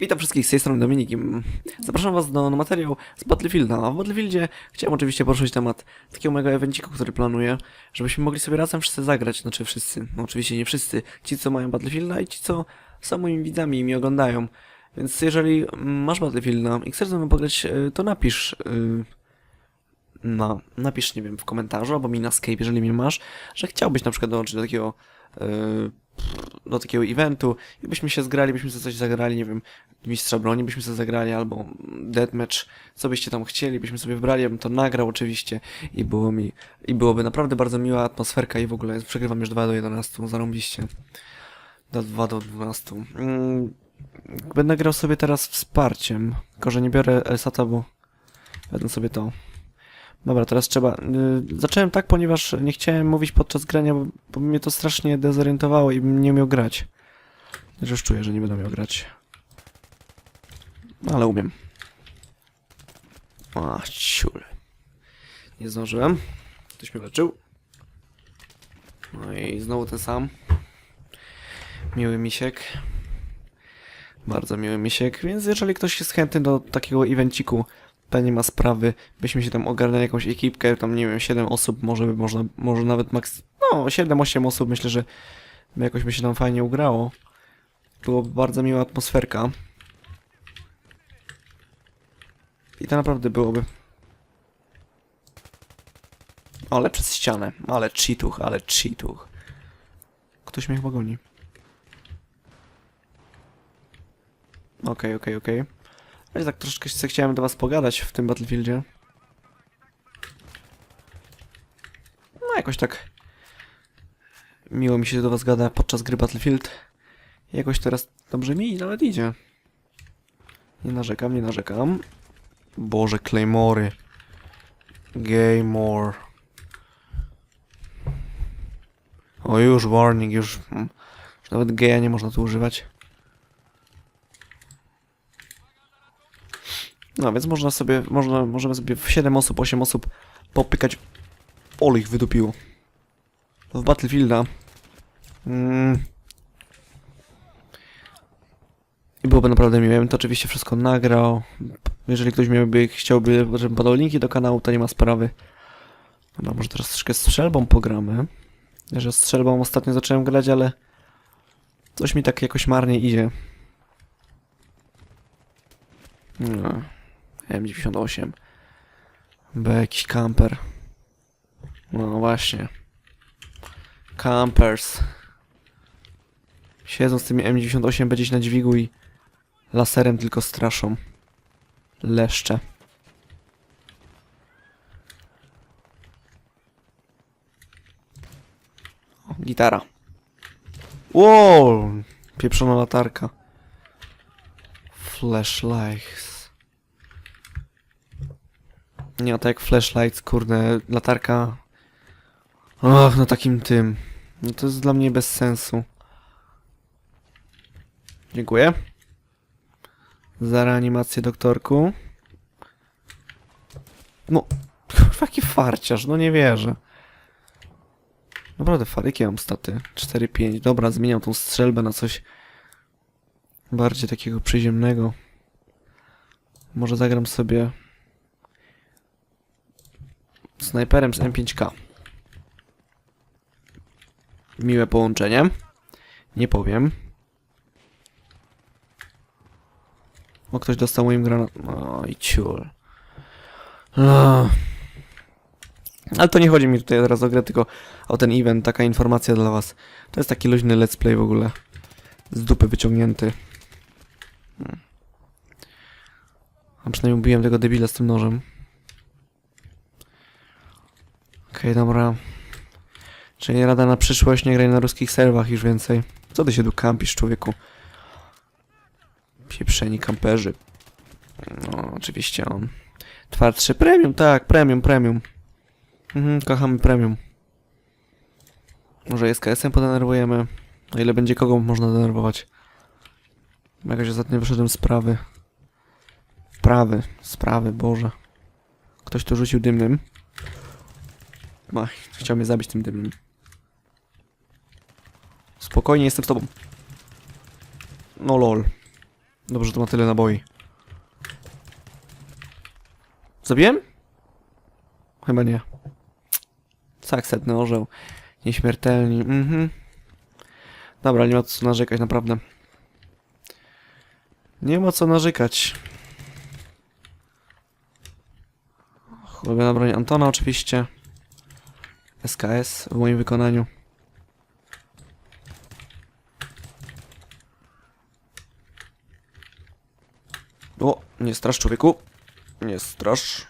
Witam wszystkich z tej strony Dominik. Zapraszam was do, na materiał z Battlefielda. A w Battlefieldzie chciałem oczywiście poruszyć temat takiego mega evenciku, który planuję, żebyśmy mogli sobie razem wszyscy zagrać. Znaczy wszyscy, no oczywiście nie wszyscy. Ci, co mają Battlefielda i ci, co są moimi widzami i mnie oglądają. Więc jeżeli masz Battlefielda i chcesz ze mną pograć, y, to napisz... y, No, napisz, nie wiem, w komentarzu albo mi na Skype, jeżeli mnie masz, że chciałbyś na przykład dołączyć do takiego... y, do takiego eventu i byśmy się zgrali, byśmy sobie coś zagrali, nie wiem, mistrza broni byśmy sobie zagrali, albo deathmatch, co byście tam chcieli, byśmy sobie wybrali, ja bym to nagrał oczywiście i było mi, i byłoby naprawdę bardzo miła atmosferka i w ogóle przegrywam już 2 do 11, zarąbiście. Do 2 do 12. Mm, będę grał sobie teraz wsparciem, tylko że nie biorę Elsata, bo wezmę sobie to. Dobra, teraz trzeba. y, zacząłem tak, ponieważ nie chciałem mówić podczas grania, bo, mnie to strasznie dezorientowało i bym nie umiał grać. Też już czuję, że nie będę miał grać. No, ale umiem. A, ciul. Nie zdążyłem. Ktoś mnie leczył. No i znowu ten sam. Miły misiek. Bardzo miły misiek, więc jeżeli ktoś jest chętny do takiego evenciku, to nie ma sprawy, byśmy się tam ogarnęli jakąś ekipkę, tam nie wiem, 7 osób, może by można, może nawet maks... No, 7-8 osób, myślę, że jakoś by się tam fajnie ugrało. Byłoby bardzo miła atmosferka. I to naprawdę byłoby. Ale przez ścianę, ale cheatuch, ale cheatuch. Ktoś mnie chyba goni. Okej, okej, okej. Ale tak troszeczkę się chciałem do was pogadać w tym Battlefieldzie. No jakoś tak miło mi się do was gada podczas gry Battlefield. Jakoś teraz dobrze mi nawet idzie. Nie narzekam, nie narzekam. Boże, Claymory. Gaymore. O już, warning, już... mm, Już nawet geja nie można tu używać. No więc można sobie, można, możemy sobie w 7 osób, 8 osób popykać. Ole ich wydupiło. W Battlefielda. Mm. I byłoby naprawdę miłe. Ja bym to oczywiście wszystko nagrał. Jeżeli ktoś miałby, chciałby, żebym podał linki do kanału, to nie ma sprawy. Dobra, może teraz troszkę z strzelbą pogramy. Ja, że strzelbą ostatnio zacząłem grać, ale coś mi tak jakoś marnie idzie. No. M98. B jakiś camper. No właśnie. Campers. Siedzą z tymi M98 będzie na dźwigu i laserem tylko straszą. Leszcze. O, gitara. Wow! Pieprzona latarka. Flashlights. Nie, a tak jak flashlights, kurde, latarka. Och, no takim tym. No to jest dla mnie bez sensu. Dziękuję. Za reanimację, doktorku. No, jaki farciarz, no nie wierzę. Naprawdę, faryki mam staty. 4-5. Dobra, zmieniam tą strzelbę na coś bardziej takiego przyziemnego. Może zagram sobie snajperem z M5K. Miłe połączenie. Nie powiem. O, ktoś dostał moim granat. No i ciul. No. Ale to nie chodzi mi tutaj teraz o grę, tylko o ten event, taka informacja dla was. To jest taki luźny let's play w ogóle. Z dupy wyciągnięty. Hmm. A przynajmniej ubiłem tego debila z tym nożem. Okej, dobra. Czyli rada na przyszłość, nie graj na ruskich serwach już więcej. Co ty się tu kampisz, człowieku? Pieprzeni kamperzy. No, oczywiście on. Twardszy premium, tak, premium, premium. Mhm, kochamy premium. Może SKS-em podenerwujemy. O ile będzie kogo można denerwować. Jakoś ostatnio wyszedłem z sprawy. Prawy, sprawy, Boże. Ktoś tu rzucił dymnym. Ach, chciał mnie zabić tym dymnym. Spokojnie, jestem z tobą. No lol. Dobrze, to ma tyle naboi. Zabiłem? Chyba nie. Tak, setny orzeł. Nieśmiertelni, mhm. Dobra, nie ma co narzekać, naprawdę. Nie ma co narzekać. Ulubiona broń Antona oczywiście. SKS w moim wykonaniu. O, nie strasz człowieku. Nie strasz,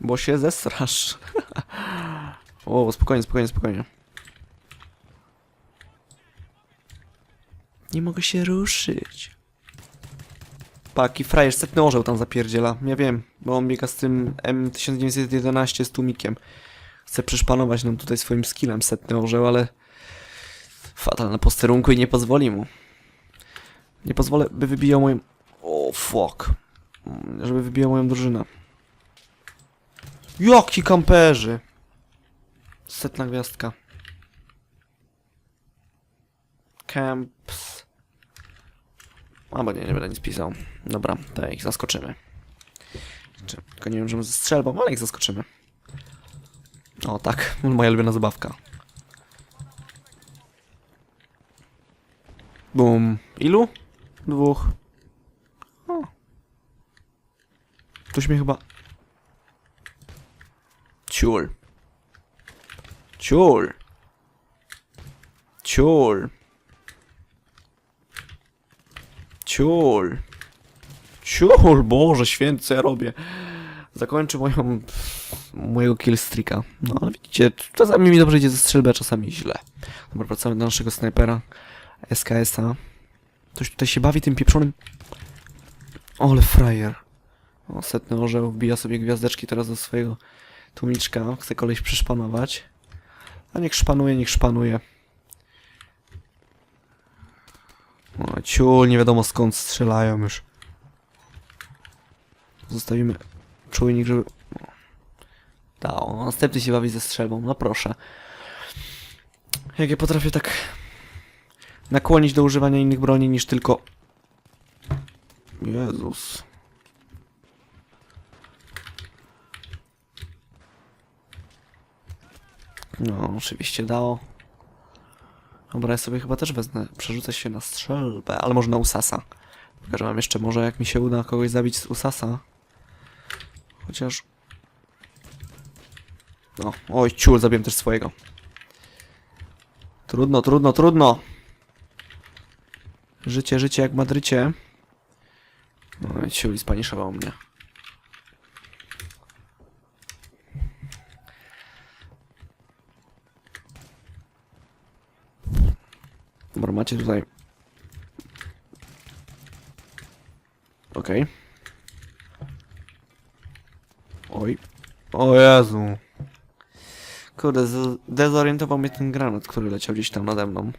bo się zesrasz. o, spokojnie, spokojnie, spokojnie. Nie mogę się ruszyć. Paki, frajer, setny orzeł tam zapierdziela. Ja wiem, bo on biega z tym M1911 z tłumikiem. Chce przyszpanować nam tutaj swoim skillem setny orzeł, ale... Fatal na posterunku i nie pozwoli mu. Nie pozwolę, by wybijał moją... O, fuck. Mm, Żeby wybijał moją drużynę. Jaki kamperzy! Setna gwiazdka. Camps. Albo nie, nie będę nic pisał. Dobra, to ich zaskoczymy. Czy- Tylko nie wiem, że ze strzelbą, ale ich zaskoczymy. O tak, moja ulubiona zabawka. Bum. Ilu? Dwóch. O. Ktoś mnie chyba... Ciul. Ciul. Ciul. Ciul. Ciul, Boże święty, co ja robię? Zakończy moją... mojego killstreaka. No ale widzicie, czasami mi dobrze idzie ze strzelby, a czasami źle. Dobra, wracamy do naszego snajpera. SKS-a. Ktoś tutaj się bawi tym pieprzonym... O, ale frajer. O, setny orzeł wbija sobie gwiazdeczki teraz do swojego tłumiczka. Chce koleś przyszpanować. A niech szpanuje, niech szpanuje. O, ciul, nie wiadomo skąd strzelają już. Zostawimy czujnik, żeby... O. Dało, następny się bawi ze strzelbą, no proszę. Jak ja potrafię tak nakłonić do używania innych broni niż tylko... Jezus. No, oczywiście dało. Dobra, ja sobie chyba też wezmę, przerzucę się na strzelbę, ale może na Usasa. Pokażę wam jeszcze, może jak mi się uda kogoś zabić z Usasa. Chociaż... No, oj, ciul, zabiłem też swojego. Trudno, trudno, trudno. Życie, życie jak w Madrycie. No, ciul spaniszował mnie. Dobra, macie tutaj... Okej. Oj. O Jezu. Kurde, dezorientował mnie ten granat, który leciał gdzieś tam nade mną.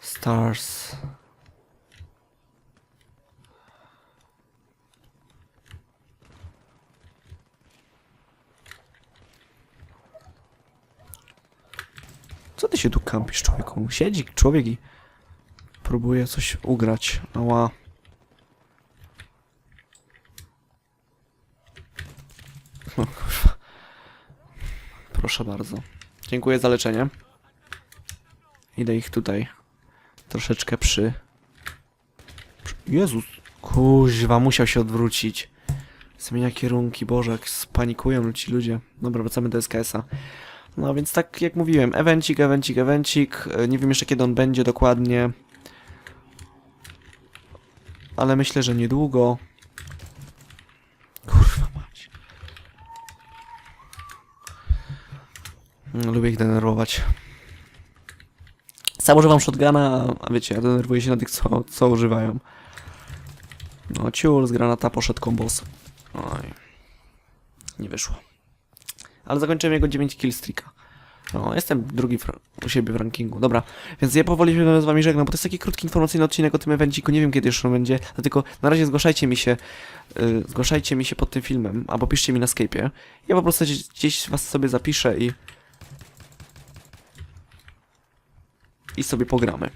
Stars. Co ty się tu kampisz, człowieku? Siedzi człowiek i próbuje coś ugrać. Ała. O kurwa. Proszę bardzo. Dziękuję za leczenie. Idę ich tutaj troszeczkę przy... Jezus. Kuźwa, musiał się odwrócić. Zmienia kierunki, Boże, jak spanikują ci ludzie. Dobra, wracamy do SKS-a. No więc tak jak mówiłem, evencik, evencik, evencik. E, Nie wiem jeszcze kiedy on będzie dokładnie. Ale myślę, że niedługo. Lubię ich denerwować. Sam używam shotguna, a wiecie, ja denerwuję się na tych, co, co używają. No, ciul z granata poszedł kombos. Oj. Nie wyszło. Ale zakończyłem jego 9 killstreaka. No, jestem drugi u siebie w rankingu. Dobra, więc ja powoli się z wami żegnam, bo to jest taki krótki informacyjny odcinek o tym evenciku. Nie wiem kiedy już on będzie, dlatego na razie zgłaszajcie mi się, yy, zgłaszajcie mi się pod tym filmem, albo piszcie mi na Skype'ie. Ja po prostu gdzieś was sobie zapiszę i... I sobie pogramy.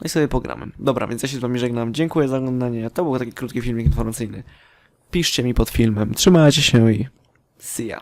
No i sobie pogramy. Dobra, więc ja się z wami żegnam. Dziękuję za oglądanie. To był taki krótki filmik informacyjny. Piszcie mi pod filmem. Trzymajcie się i see ya.